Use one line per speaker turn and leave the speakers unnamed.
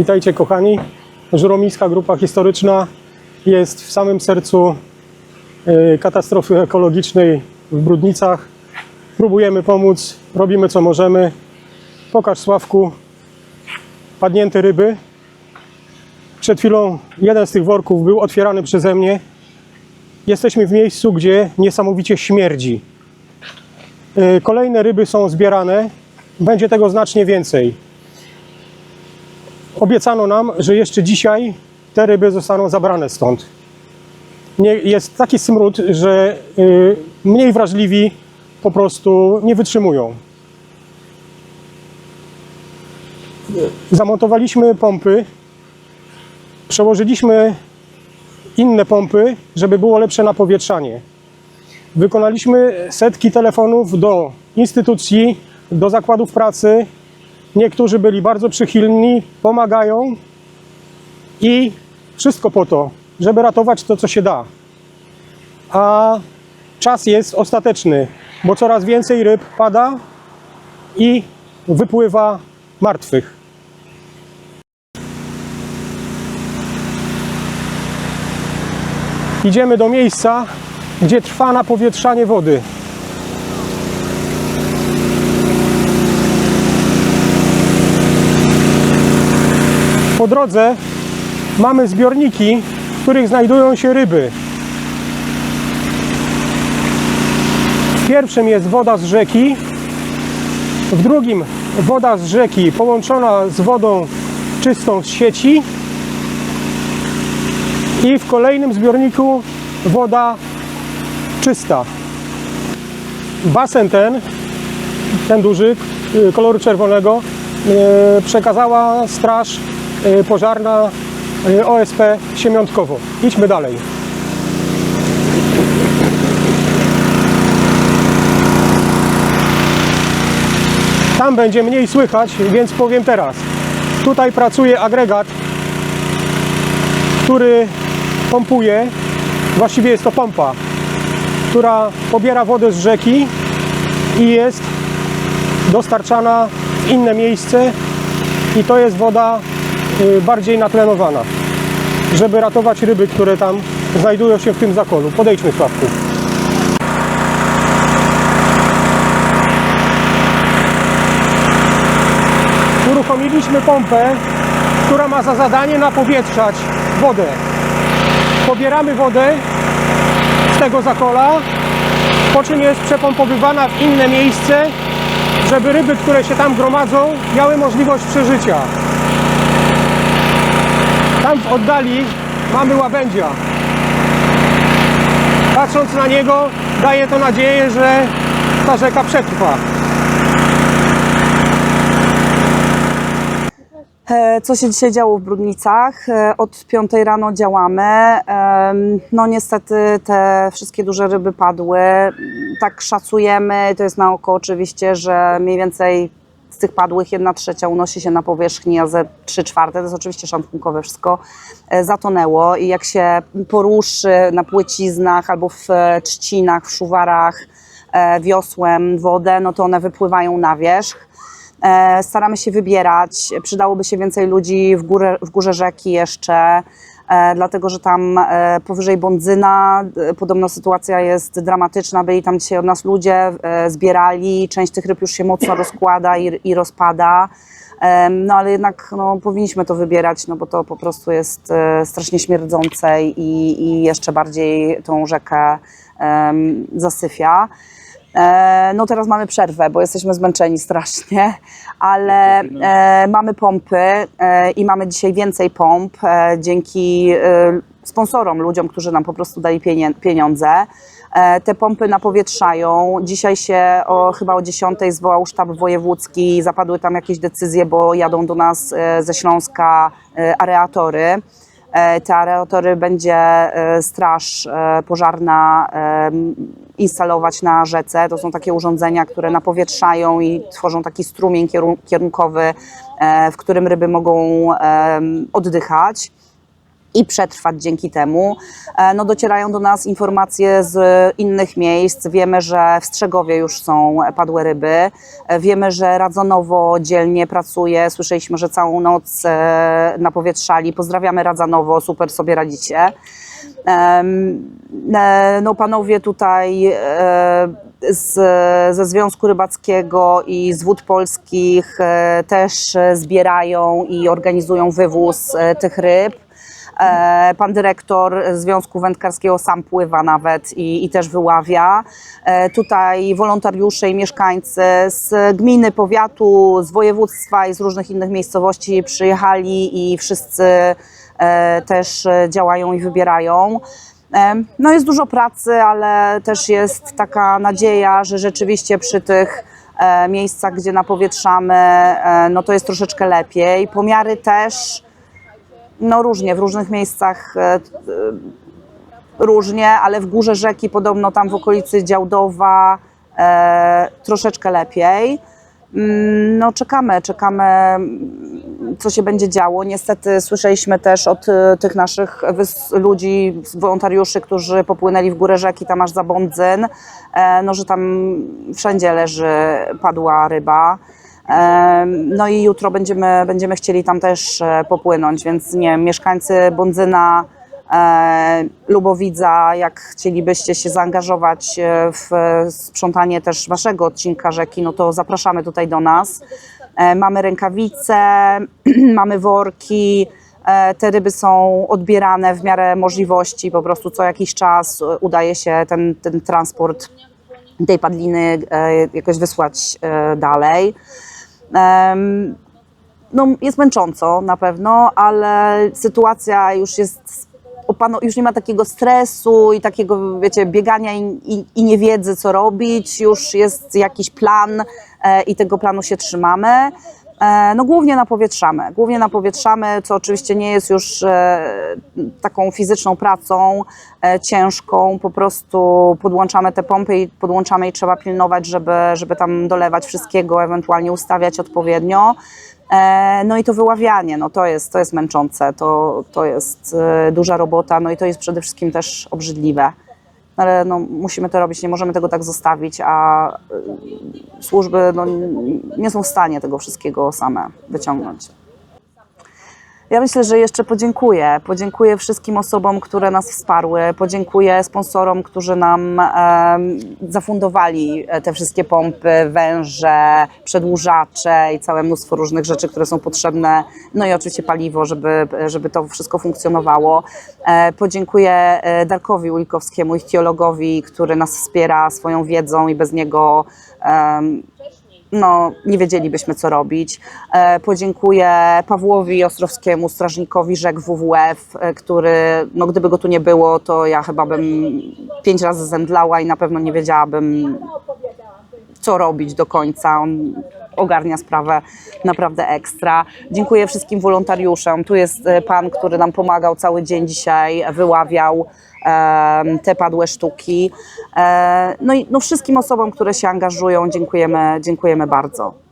Witajcie kochani. Żuromińska Grupa Historyczna jest w samym sercu e, katastrofy ekologicznej w Brudnicach. Próbujemy pomóc, robimy co możemy. Pokaż Sławku padnięte ryby. Przed chwilą jeden z tych worków był otwierany przeze mnie. Jesteśmy w miejscu, gdzie niesamowicie śmierdzi. E, Kolejne ryby są zbierane. Będzie tego znacznie więcej. Obiecano nam, że jeszcze dzisiaj te ryby zostaną zabrane stąd. Nie, jest taki smród, że y, mniej wrażliwi po prostu nie wytrzymują. Zamontowaliśmy pompy, przełożyliśmy inne pompy, żeby było lepsze napowietrzanie. Wykonaliśmy setki telefonów do instytucji, do zakładów pracy. Niektórzy byli bardzo przychylni, pomagają i wszystko po to, żeby ratować to, co się da. A czas jest ostateczny, bo coraz więcej ryb pada i wypływa martwych. Idziemy do miejsca, gdzie trwa napowietrzanie wody. Po drodze mamy zbiorniki, w których znajdują się ryby. W pierwszym jest woda z rzeki, w drugim woda z rzeki połączona z wodą czystą z sieci i w kolejnym zbiorniku woda czysta. Basen ten, ten duży, y, koloru czerwonego, y, przekazała Straż Pożarna y, OSP Siemiątkowo. Idźmy dalej. Tam będzie mniej słychać, więc powiem teraz. Tutaj pracuje agregat, który pompuje, właściwie jest to pompa, która pobiera wodę z rzeki i jest dostarczana w inne miejsce i to jest woda bardziej natlenowana, żeby ratować ryby, które tam znajdują się w tym zakolu. Podejdźmy Sławku. Uruchomiliśmy pompę, która ma za zadanie napowietrzać wodę. Pobieramy wodę z tego zakola, po czym jest przepompowywana w inne miejsce, żeby ryby, które się tam gromadzą, miały możliwość przeżycia. Tam w oddali mamy łabędzia. Patrząc na niego, daje to nadzieję, że ta rzeka przetrwa.
E, Co się dzisiaj działo w Brudnicach? E, Od 5 rano działamy. Em, No niestety te wszystkie duże ryby padły. Tak szacujemy, to jest na oko oczywiście, że mniej więcej z tych padłych jedna trzecia unosi się na powierzchni, a ze trzy czwarte, to jest oczywiście szampunkowe wszystko, e, zatonęło i jak się poruszy na płyciznach albo w e, trzcinach, w szuwarach e, wiosłem wodę, no to one wypływają na wierzch. Staramy się wybierać. Przydałoby się więcej ludzi w, górę, w górze rzeki jeszcze, dlatego że tam e, powyżej Bondzyna e, podobno sytuacja jest dramatyczna. Byli tam dzisiaj od nas ludzie, e, zbierali. Część tych ryb już się mocno rozkłada i, i rozpada. No ale jednak no, powinniśmy to wybierać, no bo to po prostu jest e, strasznie śmierdzące i, i jeszcze bardziej tą rzekę em, zasyfia. E, No teraz mamy przerwę, bo jesteśmy zmęczeni strasznie, ale e, mamy pompy e, i mamy dzisiaj więcej pomp dzięki sponsorom, ludziom, którzy nam po prostu dali pieniądze. Te pompy napowietrzają. Dzisiaj się o, chyba o 10 zwołał sztab wojewódzki, zapadły tam jakieś decyzje, bo jadą do nas ze Śląska areatory. Te areatory będzie straż pożarna instalować na rzece. To są takie urządzenia, które napowietrzają i tworzą taki strumień kierun- kierunkowy, e, w którym ryby mogą oddychać. i przetrwać dzięki temu. E, No, docierają do nas informacje z innych miejsc. Wiemy, że w Strzegowie już są padłe ryby. E, Wiemy, że Radzonowo dzielnie pracuje. Słyszeliśmy, że całą noc napowietrzali. Pozdrawiamy Radzanowo, super sobie radzicie. No, panowie tutaj e, z, ze Związku Rybackiego i z wód polskich e, też zbierają i organizują wywóz e, tych ryb. Pan dyrektor Związku Wędkarskiego sam pływa nawet i, i też wyławia. Tutaj wolontariusze i mieszkańcy z gminy, powiatu, z województwa i z różnych innych miejscowości przyjechali i wszyscy też e, działają i wybierają. E, No jest dużo pracy, ale też jest taka nadzieja, że rzeczywiście przy tych e, miejscach, gdzie napowietrzamy, e, no to jest troszeczkę lepiej. Pomiary też no różnie, w różnych miejscach e, e, różnie, ale w górze rzeki, podobno tam w okolicy Działdowa, e, troszeczkę lepiej. Mm, No czekamy, czekamy, co się będzie działo. Niestety słyszeliśmy też od e, tych naszych ludzi, wolontariuszy, którzy popłynęli w górę rzeki, tam aż za Bądzyn, e, no że tam wszędzie leży padła ryba. Em, No i jutro będziemy, będziemy chcieli tam też e, popłynąć, więc nie wiem, mieszkańcy Bądzyna, e, Lubowidza, jak chcielibyście się zaangażować e, w sprzątanie też waszego odcinka rzeki, no to zapraszamy tutaj do nas. E, Mamy rękawice, mamy worki, e, te ryby są odbierane w miarę możliwości, po prostu co jakiś czas udaje się ten, ten transport tej padliny e, jakoś wysłać dalej. No, jest męcząco na pewno, ale sytuacja już jest. Opano- Już nie ma takiego stresu i takiego, wiecie, biegania i, i, i niewiedzy, co robić. Już jest jakiś plan e, i tego planu się trzymamy. E, No głównie napowietrzamy. Głównie napowietrzamy, co oczywiście nie jest już e, taką fizyczną pracą e, ciężką. Po prostu podłączamy te pompy i podłączamy i trzeba pilnować, żeby, żeby tam dolewać wszystkiego, ewentualnie ustawiać odpowiednio. E, No i to wyławianie, no to jest, to jest męczące, to, to jest e, duża robota, no i to jest przede wszystkim też obrzydliwe. Ale no, musimy to robić, nie możemy tego tak zostawić, a y, służby no, nie są w stanie tego wszystkiego same wyciągnąć. Ja myślę, że jeszcze podziękuję. Podziękuję wszystkim osobom, które nas wsparły. Podziękuję sponsorom, którzy nam zafundowali e, te wszystkie pompy, węże, przedłużacze i całe mnóstwo różnych rzeczy, które są potrzebne. No i oczywiście paliwo, żeby, żeby to wszystko funkcjonowało. E, Podziękuję e, Darkowi Ulikowskiemu, ichtiologowi, który nas wspiera swoją wiedzą i bez niego no, nie wiedzielibyśmy, co robić. E, podziękuję Pawłowi Ostrowskiemu, strażnikowi rzek WWF, e, który, no, gdyby go tu nie było, to ja chyba bym pięć razy zemdlała i na pewno nie wiedziałabym, co robić do końca. On ogarnia sprawę naprawdę ekstra. Dziękuję wszystkim wolontariuszom. Tu jest e, pan, który nam pomagał cały dzień dzisiaj, wyławiał te padłe sztuki. E, No i no wszystkim osobom, które się angażują, dziękujemy, dziękujemy bardzo.